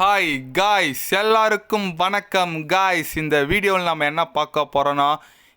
Hi guys எல்லாருக்கும் வணக்கம் guys இந்த வீடியோவில் நம்ம என்ன பார்க்க போகிறோன்னா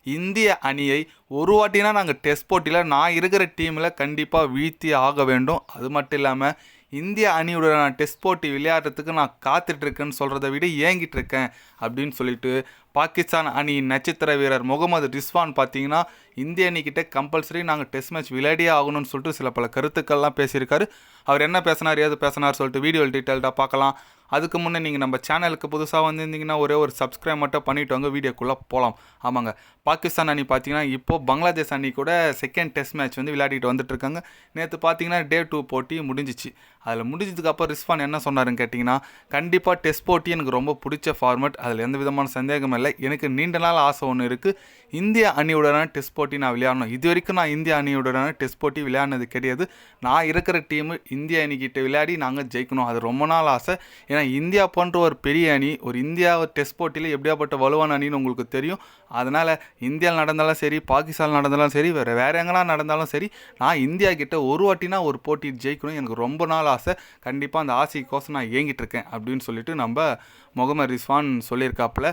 இந்திய அணியை ஒரு வாட்டினா நாங்கள் டெஸ்ட் போட்டியில் நான் இருக்கிற டீமில் கண்டிப்பாக வீழ்த்தி ஆக வேண்டும். அது மட்டும் இல்லாமல் இந்திய அணியோட நான் டெஸ்ட் போட்டி விளையாடுறதுக்கு நான் காத்துட்ருக்கேன்னு சொல்கிறத விட ஏங்கிட்டு இருக்கேன் அப்படின்னு சொல்லிட்டு பாகிஸ்தான் அணியின் நட்சத்திர வீரர் முகமது ரிஸ்வான் பார்த்தீங்கன்னா இந்திய அணிக்கிட்ட கம்பல்சரி நாங்கள் டெஸ்ட் மேட்ச் விளையாடியே ஆகணும்னு சொல்லிட்டு சில பல கருத்துக்கள்லாம் பேசியிருக்காரு. அவர் என்ன பேசினார் ஏது பேசினார் சொல்லிட்டு வீடியோ டீட்டெயில்டாக பார்க்கலாம். அதுக்கு முன்னே நீங்கள் நம்ம சேனலுக்கு புதுசாக வந்திருந்தீங்கன்னா ஒரே ஒரு சப்ஸ்கிரைப் மட்டும் பண்ணிவிட்டு வாங்க வீடியோக்குள்ளே போகலாம் ஆமாங்க. பாகிஸ்தான் அணி பார்த்தீங்கன்னா இப்போது பங்களாதேஷ் அணி கூட செகண்ட் டெஸ்ட் மேட்ச் வந்து விளையாடிட்டு வந்துட்டு இருக்காங்க. நேற்று பார்த்தீங்கன்னா டே டூ போட்டி முடிஞ்சிச்சு. அதில் முடிஞ்சதுக்கு அப்புறம் ரிஸ்வான் என்ன சொன்னாருன்னு கேட்டிங்கன்னா கண்டிப்பாக டெஸ்ட் போட்டி எனக்கு ரொம்ப பிடிச்ச ஃபார்மேட் அதில் எந்த விதமான சந்தேகமும் இல்லை. எனக்கு நீண்ட நாள் ஆசை ஒன்று இருக்குது இந்திய அணியுடனான டெஸ்ட் போட்டி நான் விளையாடணும். இது வரைக்கும் நான் இந்திய அணியுடனான டெஸ்ட் போட்டி விளையாடினது கிடையாது. நான் இருக்கிற டீமு இந்திய அணிக்கிட்ட விளையாடி நாங்கள் ஜெயிக்கணும். அது ரொம்ப நாள் ஆசை. ஏன்னா இந்தியா போன்ற ஒரு பெரிய அணி ஒரு இந்தியா டெஸ்ட் போட்டியில் எப்படியாப்பட்ட வலுவான அணின்னு உங்களுக்கு தெரியும். அதனால் இந்தியாவில் நடந்தாலும் சரி பாகிஸ்தான் நடந்தாலும் சரி வேறு வேறு எங்கெல்லாம் நடந்தாலும் சரி நான் இந்தியா கிட்ட ஒரு வாட்டினா ஒரு போட்டி ஜெயிக்கணும். எனக்கு ரொம்ப நாள் ஆசை. கண்டிப்பாக அந்த ஆசைக்கோசம் நான் ஏங்கிட்டு இருக்கேன் அப்படின்னு சொல்லிட்டு நம்ம முகமது ரிஸ்வான் சொல்லியிருக்காப்புல.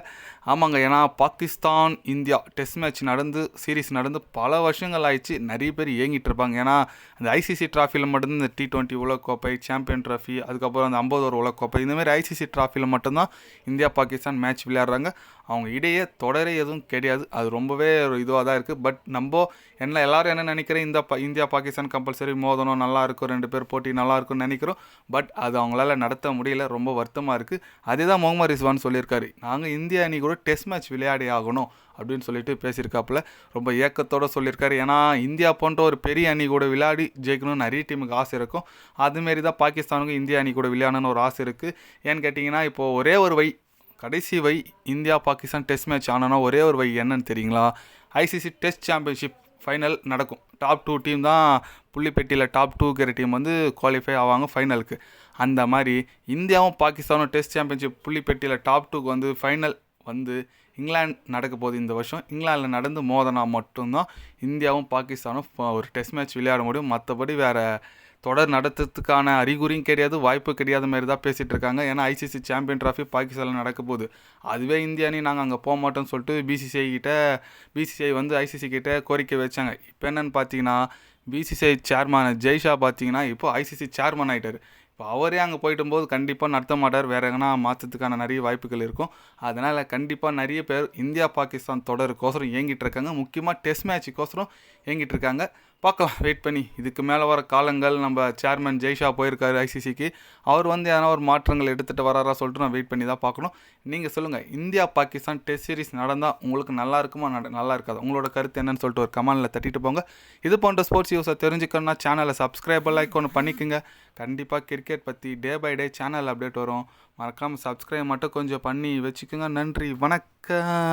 ஆமாங்க ஏன்னா பாகிஸ்தான் இந்தியா டெஸ்ட் மேட்ச் நடந்து சீரிஸ் நடந்து பல வருஷங்கள் ஆயிடுச்சு. நிறைய பேர் ஏங்கிட்டு இருப்பாங்க. ஏன்னா அந்த ஐசிசி ட்ராஃபியில் மட்டும்தான் இந்த டி டுவெண்ட்டி உலகக்கோப்பை சாம்பியன் ட்ராஃபி அதுக்கப்புறம் அந்த ஐம்பது ஓவர் உலகக்கோப்பை இந்தமாதிரி ஐசிசி ட்ராஃபியில் மட்டும்தான் இந்தியா பாகிஸ்தான் மேட்ச் விளையாடுறாங்க. அவங்க இடையே தொடரே எதுவும் கிடையாது. அது ரொம்பவே ஒரு இதுவாக தான் இருக்குது பட் நம்ம என்ன எல்லாரும் என்ன நினைக்கிறேன் இந்த ப- இந்தியா பாகிஸ்தான் கம்பல்சரி மோதணும் நல்லா இருக்கும் ரெண்டு பேர் போட்டி நல்லா இருக்கும்னு நினைக்கிறோம். பட் அது அவங்களால நடத்த முடியல. ரொம்ப வருத்தமாக இருக்குது அதே தான் முகமது ரிஸ்வான் சொல்லியிருக்காரு. நாங்கள் இந்திய அணி கூட டெஸ்ட் மேட்ச் விளையாடி ஆகணும் அப்படின்னு சொல்லிட்டு பேசியிருக்காப்புல. ரொம்ப ஏக்கத்தோட சொல்லியிருக்காரு. ஏன்னா இந்தியா போன்ற ஒரு பெரிய அணி கூட விளையாடி ஜெயிக்கணும்னு நிறைய டீமுக்கு ஆசை இருக்கும். அதுமாரி தான் பாகிஸ்தானுக்கும் இந்திய அணி கூட விளையாடணும்னு ஒரு ஆசை இருக்குது ஏன்னு கேட்டிங்கன்னா இப்போது ஒரே ஒரு வை கடைசி வை இந்தியா பாகிஸ்தான் டெஸ்ட் மேட்ச் ஆனோன்னா ஒரே ஒரு வை என்னன்னு தெரியுங்களா? ஐசிசி டெஸ்ட் சாம்பியன்ஷிப் ஃபைனல் நடக்கும். டாப் டூ டீம் தான் புள்ளிப்பெட்டியில் டாப் டூக்கிற டீம் வந்து குவாலிஃபை ஆவாங்க ஃபைனலுக்கு அந்த மாதிரி இந்தியாவும் பாகிஸ்தானும் டெஸ்ட் சாம்பியன்ஷிப் புள்ளிப்பெட்டியில் டாப் டூக்கு வந்து ஃபைனல் வந்து இங்கிலாந்து நடக்க போகுது இந்த வருஷம். இங்கிலாந்தில் நடந்து மோதனா மட்டும்தான் இந்தியாவும் பாகிஸ்தானும் ஃப- ஒரு டெஸ்ட் மேட்ச் விளையாட முடியும். மற்றபடி வேறு தொடர் நடத்துறதுக்கான அறிகுறியும் கிடையாது வாய்ப்பு கிடையாத மாதிரி தான் பேசிகிட்டு இருக்காங்க. ஏன்னா ஐசிசி சாம்பியன் ட்ராஃபி பாகிஸ்தானில் நடக்க போகுது. அதுவே இந்திய அணி நாங்கள் அங்கே போக மாட்டோம்னு சொல்லிட்டு பிசிசிஐ கிட்ட பிசிசிஐ வந்து ஐசிசி கிட்ட கோரிக்கை வச்சாங்க. இப்போ என்னன்னு பார்த்தீங்கன்னா பிசிசிஐ சேர்மான ஜெய்ஷா பார்த்தீங்கன்னா இப்போ ஐசிசி சேர்மன் ஆகிட்டார் இப்போ அவரே அங்கே போயிட்டும்போது கண்டிப்பாக நடத்த மாட்டார். வேறு எங்கன்னா மாற்றத்துக்கான நிறைய வாய்ப்புகள் இருக்கும். அதனால் கண்டிப்பாக நிறைய பேர் இந்தியா பாகிஸ்தான் தொடருக்கோசரம் இயங்கிட்டு இருக்காங்க. முக்கியமாக டெஸ்ட் மேட்சுக்கோசரம் இயங்கிட்டு இருக்காங்க. பார்க்கலாம் வெயிட் பண்ணி. இதுக்கு மேலே வர காலங்கள் நம்ம சேர்மன் ஜெய்ஷா போயிருக்காரு ஐசிசிக்கு அவர் வந்து எதனா ஒரு மாற்றங்கள் எடுத்துகிட்டு வராரா சொல்லிட்டு நான் வெயிட் பண்ணி தான் பார்க்கணும். நீங்கள் சொல்லுங்கள் இந்தியா பாகிஸ்தான் டெஸ்ட் சீரிஸ் நடந்தால் உங்களுக்கு நல்லா இருக்குமா? நட நல்லா இருக்காது? உங்களோட கருத்து என்னன்னு சொல்லிட்டு ஒரு கமெண்டில் தட்டிட்டு போங்க. இது போன்ற ஸ்போர்ட்ஸ் யூஸை தெரிஞ்சுக்கணும்னா சேனலை சப்ஸ்கிரைப் லைக் ஒன்று பண்ணிக்கோங்க. கண்டிப்பாக கிரிக்கெட் பற்றி day by day channel update வரும். மறக்காமல் சப்ஸ்கிரைப் மட்டும் கொஞ்சம் பண்ணி வச்சுக்கோங்க. நன்றி வணக்கம்.